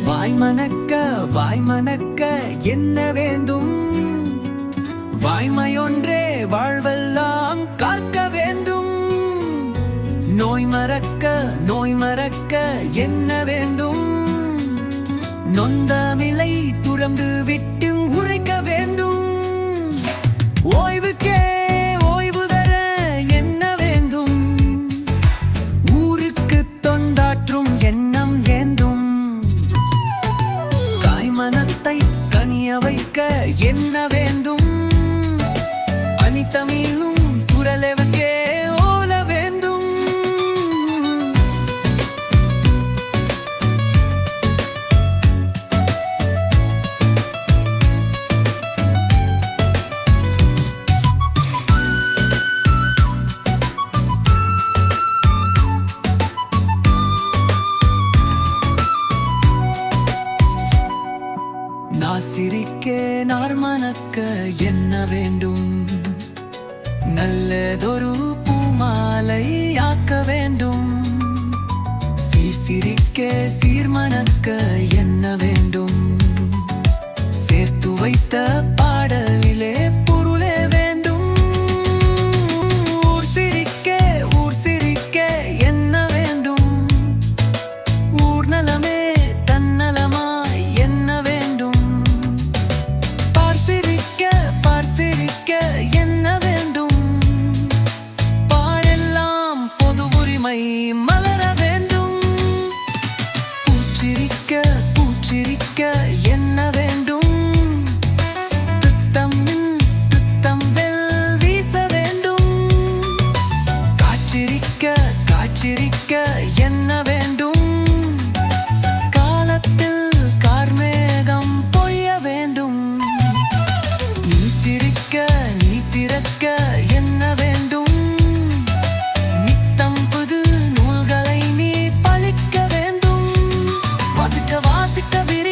வாய் மணக்க வாய் மணக்க என்ன வேண்டும்? வாய்மையொன்றே வாழ்வெல்லாம் காக்க வேண்டும். நோய் மறக்க நோய் மறக்க என்ன வேண்டும்? நொந்தமிலை துறந்து விட்டு கனிய வைக்க என்ன வேண்டும்? நான் சிரிக்க நார் மணக்க என்ன வேண்டும்? நல்லதொரு பூமாலை ஆக்க வேண்டும். சீர்சிரிக்கே சீர்மணக்க சிரிக்க பூச்சிரிக்க என்ன வேண்டும்? தித்தம் தித்தம் வெல் வீச வேண்டும். காச்சிரிக்க காச்சிரிக்க என்ன வேண்டும்? காலத்தில் கார்மேகம் பொய்ய வேண்டும். என்ன வேண்டும்? வாசிக்க விரி